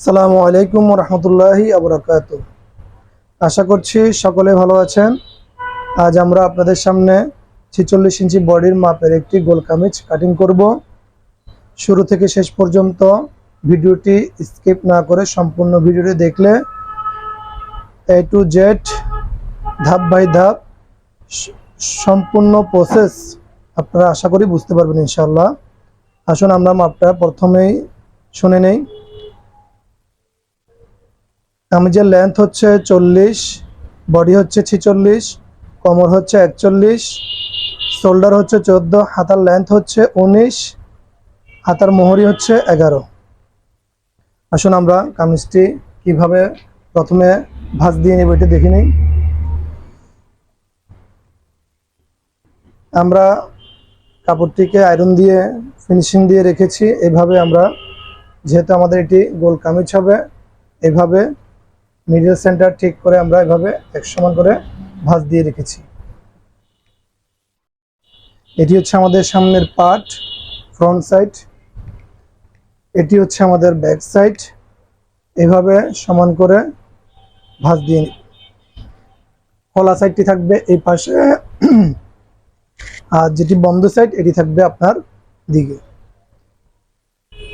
সালামু আলাইকুম রহমতুল্লাহি আবরাকাত। আশা করছি সকলে ভালো আছেন। আজ আমরা আপনাদের সামনে ছিচল্লিশ ইঞ্চি বডির মাপের একটি গোল কামিজ কাটিং করব। শুরু থেকে শেষ পর্যন্ত ভিডিওটি স্কিপ না করে সম্পূর্ণ ভিডিওটি দেখলে এ টু জেড ধাপ বাই ধাপ সম্পূর্ণ প্রসেস আপনারা আশা করি বুঝতে পারবেন ইনশাল্লাহ আসুন আমরা মাপটা প্রথমেই শুনে নেই। কামিজের লেন্থ হচ্ছে চল্লিশ বডি হচ্ছে ছিচল্লিশ, কোমর হচ্ছে একচল্লিশ শোল্ডার হচ্ছে চোদ্দ, হাতার লেন্থ হচ্ছে উনিশ, হাতার মোহরি হচ্ছে এগারো। আসুন আমরা কামিজটি কীভাবে প্রথমে ভাঁজ দিয়ে নেব এটি দেখে নিই। আমরা কাপড়টিকে আয়রন দিয়ে ফিনিশিং দিয়ে রেখেছি, এভাবে আমরা, যেহেতু আমাদের এটি গোল কামিজ হবে, এভাবে মিডল সেন্টার ঠিক করে আমরা এভাবে এক সমান করে ভাঁজ দিয়ে রেখেছি। এটি হচ্ছে আমাদের সামনের পার্ট ফ্রন্ট সাইড এটি হচ্ছে আমাদের ব্যাক সাইড এভাবে সমান করে ভাঁজ দিয়ে খোলা সাইডটি থাকবে এই পাশে। আর যেটি বন্ধ সাইড এটি থাকবে আপনার দিকে।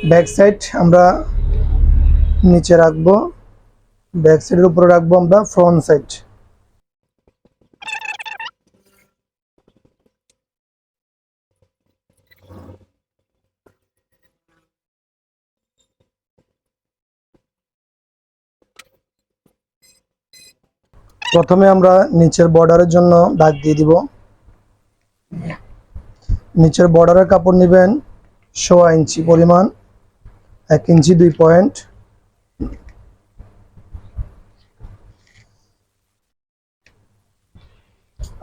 ব্যাক সাইড আমরা নিচে রাখব। ব্যাক সাইডের উপরে রাখব আমরা ফ্রন্ট সাইড প্রথমে আমরা নিচের বর্ডারের জন্য দাগ দিয়ে দিব। নিচের বর্ডারের কাপড় নেবেন সোয়া ইঞ্চি পরিমাণ, এক ইঞ্চি দুই পয়েন্ট।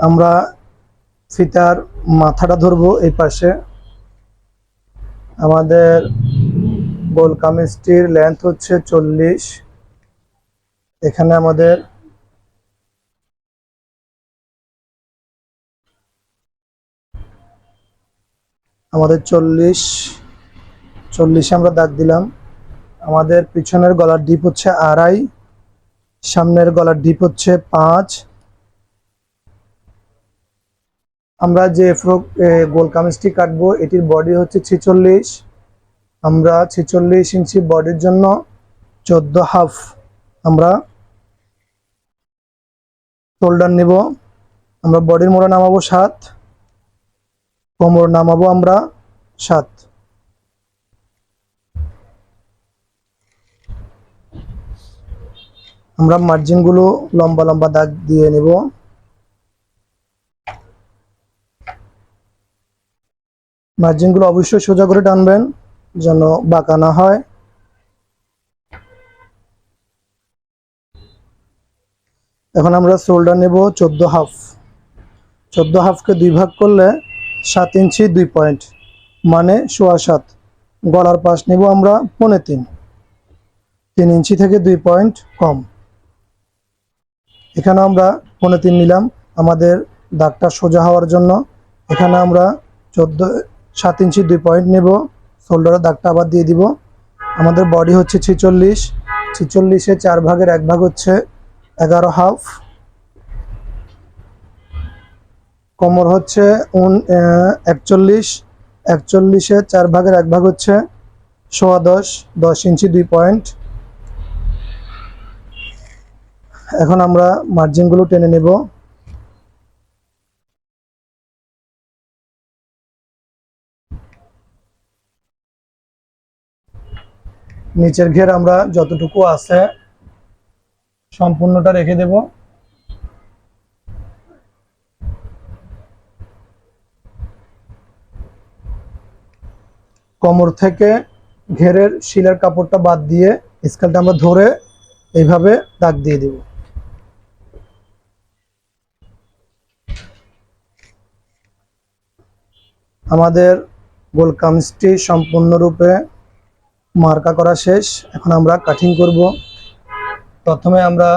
আমরা ফিতার মাথাটা ধরবো এই পাশে। আমাদের গোল কামিজটির লেন্থ হচ্ছে চল্লিশ। এখানে আমাদের আমাদের চল্লিশ। চল্লিশে আমরা দাগ দিলাম। আমাদের পিছনের গলার ডিপ হচ্ছে আড়াই। সামনের গলার ডিপ হচ্ছে পাঁচ। আমরা যে ফ্রক গোল কামিজটি কাটবো, এটির বডি হচ্ছে ছেচল্লিশ। আমরা ছেচল্লিশ ইঞ্চি বডির জন্য চোদ্দ হাফ আমরা শোল্ডার নেব। আমরা বডির মোড়া নামাবো সাত। কোমর নামাবো আমরা সাত। আমরা মার্জিনগুলো লম্বা লম্বা দাগ দিয়ে নেব। মার্জিনগুলো অবশ্যই সোজা করে টানবেন, যেন বাঁকা না হয়। এখন আমরা শোল্ডার নেব চোদ্দ হাফ। চোদ্দ হাফকে দুই ভাগ করলে সাত ইঞ্চি দুই পয়েন্ট মানে সোয়া সাত। গলার পাশ নেব আমরা পনে তিন। তিন ইঞ্চি থেকে দুই পয়েন্ট কম। এখানে আমরা পনে তিন নিলাম। আমাদের দাগটা সোজা হওয়ার জন্য। এখানে আমরা চোদ্দ সাত ইঞ্চি দুই পয়েন্ট নেব। শোল্ডারের দাগটা আবার দিয়ে দিব। আমাদের বডি হচ্ছে ছেচল্লিশ। ছেচল্লিশে চার ভাগের এক ভাগ হচ্ছে এগারো হাফ কোমর হচ্ছে উন একচল্লিশ। একচল্লিশে চার ভাগের এক ভাগ হচ্ছে সোয়া দশ। দশ ইঞ্চি দুই পয়েন্ট এখন আমরা মার্জিনগুলো টেনে নেব। নিচের ঘের আমরা যতটুকু আছে সম্পূর্ণটা রেখে দেব। কোমর থেকে ঘেরের শিলের কাপড়টা বাদ দিয়ে স্কেলটা আমরা ধরে এইভাবে দাগ দিয়ে দেব। আমাদের গোল কামিজটি সম্পূর্ণরূপে মার্কা করা শেষ। এখন আমরা কাটিং করব। প্রথমে আমরা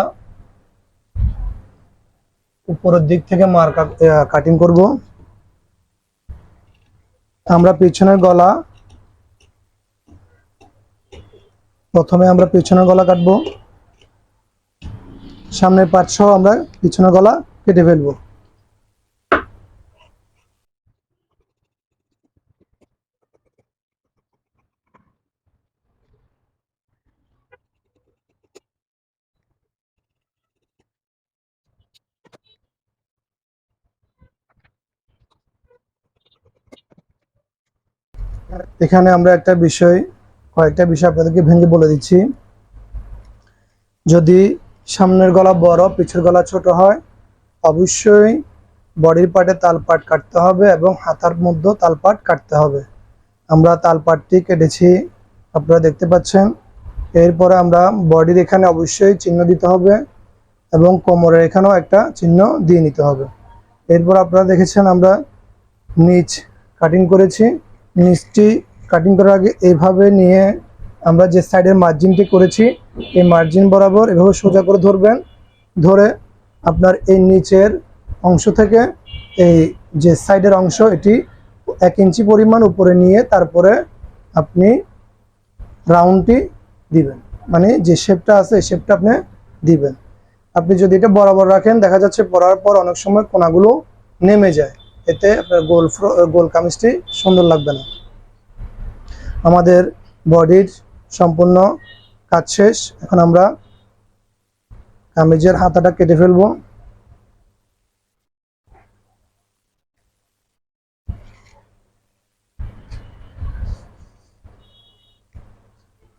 উপরের দিক থেকে মার্কা কাটিং করব। আমরা পিছনের গলা, প্রথমে আমরা পিছনের গলা কাটবো। সামনের সহ আমরা পিছনের গলা কেটে ফেলব। এখানে আমরা একটা বিষয়, কয়েকটা বিষয় আপনাদেরকে ভেঙে বলে দিচ্ছি। যদি সামনের গলা বড় পিছের গলা ছোট হয়, অবশ্যই বডির পার্টে তালপাট কাটতে হবে এবং হাতার মধ্যে তালপাট কাটতে হবে। আমরা তালপাটটি কেটেছি, আপনারা দেখতে পাচ্ছেন। এরপরে আমরা বডির এখানে অবশ্যই চিহ্ন দিতে হবে এবং কোমরের এখানেও একটা চিহ্ন দিয়ে নিতে হবে। এরপর আপনারা দেখেছেন আমরা নিচ কাটিং করেছি। নিচটি কাটিং করার আগে এভাবে নিয়ে আমরা যে সাইডের মার্জিনটি করেছি, এই মার্জিন বরাবর এভাবে সোজা করে ধরবেন। ধরে আপনার এই নিচের অংশ থেকে এই যে সাইডের অংশ, এটি এক ইঞ্চি পরিমাণ উপরে নিয়ে তারপরে আপনি রাউন্ডটি দিবেন। মানে যে শেপটা আছে, এই শেপটা আপনি দিবেন। আপনি যদি এটা বরাবর রাখেন, দেখা যাচ্ছে পরার পর অনেক সময় কোনাগুলো নেমে যায়। এতে আপনার গোল গোল কামিজটি সুন্দর লাগবে না। আমাদের বডির সম্পূর্ণ কাজ শেষ। এখন আমরা কামিজের হাতাটা কেটে ফেলব।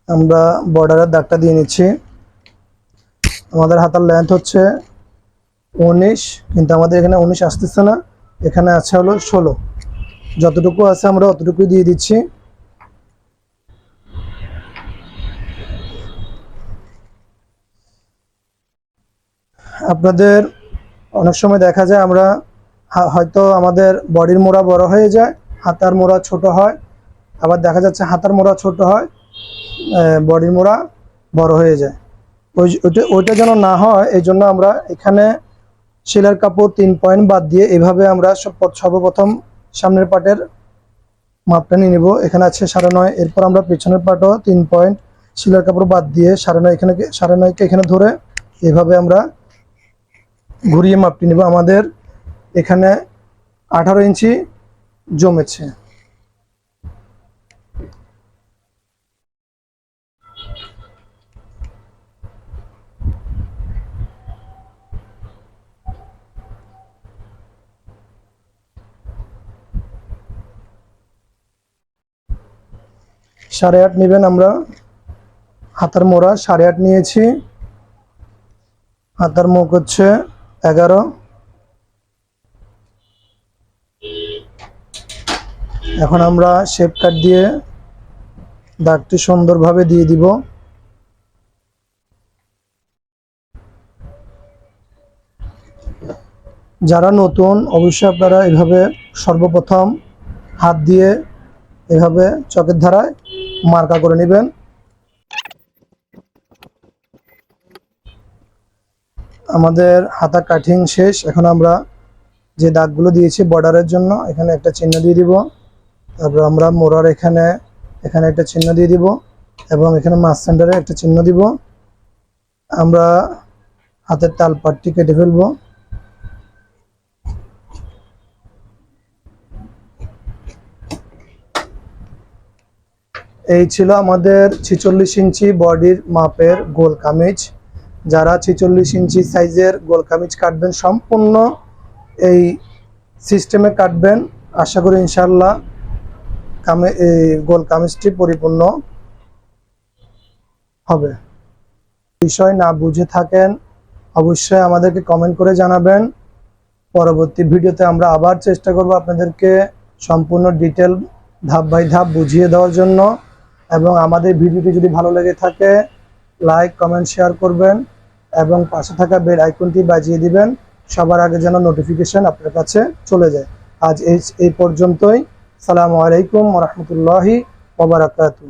আমরা বর্ডারের দাগটা দিয়ে নিচ্ছি। আমাদের হাতার লেন্থ হচ্ছে উনিশ, কিন্তু আমাদের এখানে উনিশ আসতেছে না। এখানে আছে হলো ষোলো। যতটুকু আছে আমরা অতটুকু দিয়ে দিচ্ছি। আপনাদের অনেক সময় দেখা যায় আমরা হয়তো আমাদের বডির মোড়া বড় হয়ে যায়, হাতার মোড়া ছোট হয়, আবার দেখা যাচ্ছে হাতার মোড়া ছোট হয় বডির মোড়া বড় হয়ে যায়। ওই ওইটা যেন না হয়, এই জন্য আমরা এখানে সেলার কাপড় তিন পয়েন্ট বাদ দিয়ে এভাবে আমরা সর্বপ্রথম সামনের পাটের মাপটা নিয়ে নেব। এখানে আছে সাড়ে নয়, এরপর আমরা পেছনের পাটও তিন পয়েন্ট শিলার কাপড় বাদ দিয়ে সাড়ে নয় এখানে, সাড়ে নয়কে এখানে ধরে এভাবে আমরা ঘুরিয়ে মাপটি নেব। আমাদের এখানে আঠারো ইঞ্চি জমেছে। সাড়ে আট নেবেন আমরা। হাতার মোড়া সাড়ে আট নিয়েছি। হাতার মুখ হচ্ছে এগারো। এখন আমরা শেপ কাট দিয়ে দাগটি সুন্দরভাবে দিয়ে দিব। যারা নতুন, অবশ্যই আপনারা এভাবে সর্বপ্রথম হাত দিয়ে এভাবে চকের ধারায় মার্কা করে নেবেন। আমাদের হাতা কাটিং শেষ। এখন আমরা যে দাগগুলো দিয়েছি বর্ডারের জন্য, এখানে একটা চিহ্ন দিয়ে দিব। তারপর আমরা মোড়ার এখানে এখানে একটা চিহ্ন দিয়ে দিব এবং এখানে মাছ সেন্টারে একটা চিহ্ন দিব। আমরা হাতের তাল পাটটি কেটে ফেলব। এই ছিল আমাদের ছিচল্লিশ ইঞ্চি বডির মাপের গোল কামিজ। যারা ছিচল্লিশ ইঞ্চি সাইজের গোল কামিজ কাটবেন, সম্পূর্ণ এই সিস্টেমে কাটবেন। আশা করি ইনশাল্লাহ কামে এই গোল কামিজটি পরিপূর্ণ হবে। বিষয় না বুঝে থাকেন, অবশ্যই আমাদেরকে কমেন্ট করে জানাবেন। পরবর্তী ভিডিওতে আমরা আবার চেষ্টা করব আপনাদেরকে সম্পূর্ণ ডিটেল ধাপ বাই ধাপ বুঝিয়ে দেওয়ার জন্য। এবং আমাদের ভিডিওটি যদি ভালো লেগে থাকে লাইক কমেন্ট শেয়ার করবেন এবং পাশে থাকা বেল আইকনটি বাজিয়ে দিবেন। সবার আগে যেন নোটিফিকেশন আপনার কাছে চলে যায়। আজ এই পর্যন্তই। সালামু আলাইকুম রহমতুল্লাহি ওবরাকাতু